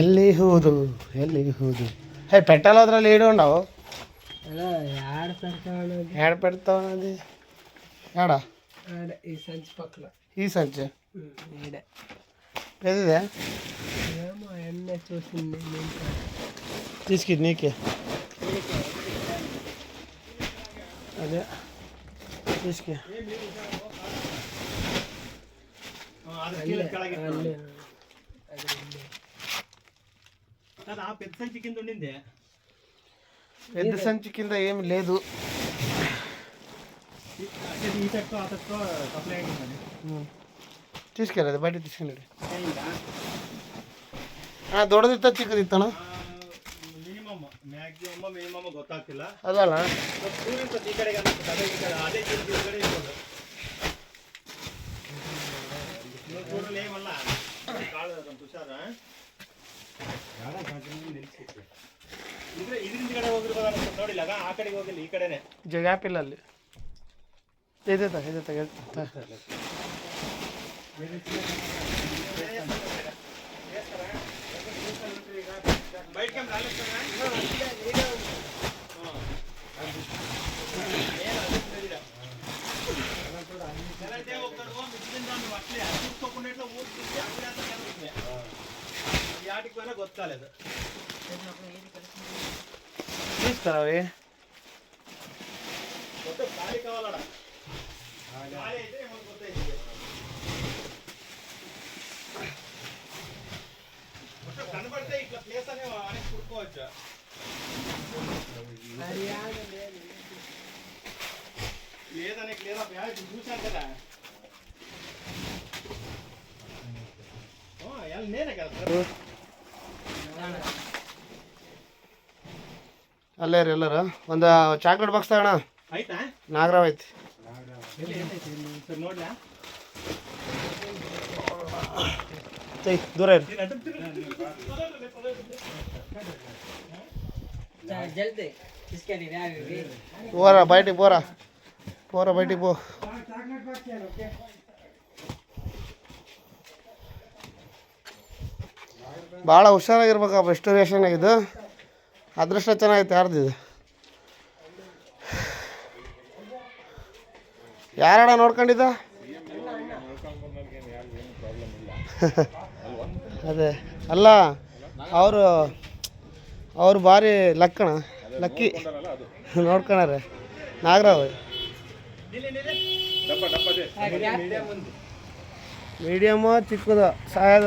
ఎల్లి హూదు ఎల్లి హూదు హే పెట్టాలొద్దురా లేడు ఉండవు ఏడ పెడతావు అది ఏడా ఈ సంచి పక్కన ఈ సంచి ఏదిదే చూసింది తీసుకు నీకే అదే తీసుకు అదే కదా పెద్ద సంచి కింద ఉండింది పెద్ద సంచి కింద ఏమి లేదు ఈ చెట్టు ఆ చెట్టు సప్లై అయిందండి తీసుకెళ్ళదు బయట తీసుకెళ్ళండి ದೊಡ್ಡದಿತ್ತ ಚಿಕ್ಕದಿತ್ತಣ ಅದಲ್ಲ ತುಷಾರ ఆకడే కడకి ఓగిరు బదానా సోడి లగా ఆ కడకి ఓగిలి ఈ కడనే జగాపిల్లాలి ఏదోద ఏదోత చేస్తా బైక్ కెమెరా నాలేస్తా ఆ నేను చెప్ దిరా దే ఒక్కడు మిస్ అయినవా వట్లే వాటికి పోయినా గొత్తాలేదు తీస్తారా అవి గాలి కావాలడా గాలి అయితే ఏమైనా కొత్త కనబడితే ఇట్లా ప్లేస్ అనే అనేది కుడుకోవచ్చు లేదనే లేదా బ్యాగ్ చూశాను కదా నేనే కదా ಅಲ್ಲೇ ರೀ ಎಲ್ಲರ ಒಂದು ಚಾಕ್ಲೇಟ್ ಬಾಕ್ಸ್ ತಗೋಣ ನಾಗರಾವ್ ಐತಿ ದೂರ ಇರಿ ಬೋರಾ ಬಯಟಿಗೆ ಬೋರಾ ಬೋರಾ ಬೋ ಭಾಳ ಹುಷಾರಾಗಿರ್ಬೇಕಪ್ಪ ರೆಸ್ಟೋರೇಷನ್ ಇದು ಅದೃಷ್ಟ ಚೆನ್ನಾಗಿತ್ತು ಯಾರ್ದು ಇದು ಯಾರಡ ನೋಡ್ಕೊಂಡಿದ್ದ ಅದೇ ಅಲ್ಲ ಅವರು ಅವ್ರು ಭಾರಿ ಲಕ್ಕಣ ಲಕ್ಕಿ ನೋಡ್ಕೊಳಾರೆ ನಾಗರಾವ್ ಮೀಡಿಯಮ್ಮ ಚಿಕ್ಕದು ಸಾಯದ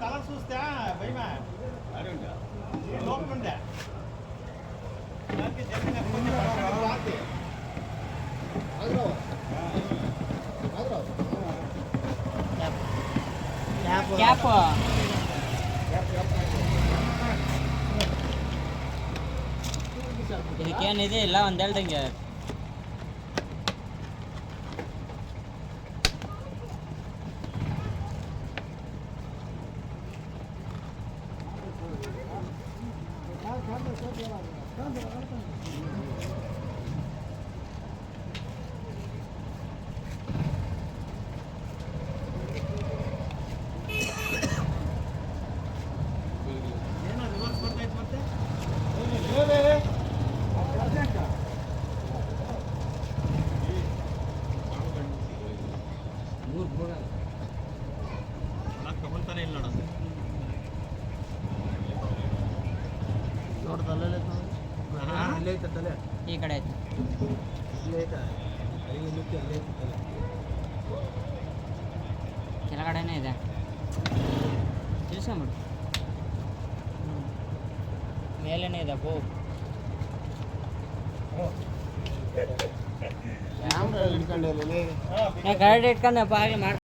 తల చూస్తే భయమా అడుగుంటా లోపల ఉండే దానికి జరిగిన కొన్ని వార్తే క్యాప్ క్యాప్ ಇದಕ್ಕೇನಿದೆ ಇಲ್ಲ ಒಂದು ಹೇಳ್ದಂಗೆ ಈ ಕಡೆ ಆಯ್ತು ಕೆಳಗಡೆನೆ ಇದೆ ತಿಳಿಸ್ಕೊಂಬಿಡು ಮೇಲೇನೆ ಇದೆ ಬೋ ಗಾಡಿ ಇಟ್ಕೊಂಡಪ್ಪ ಬಾಗಿ ಮಾಡ್ತಾರೆ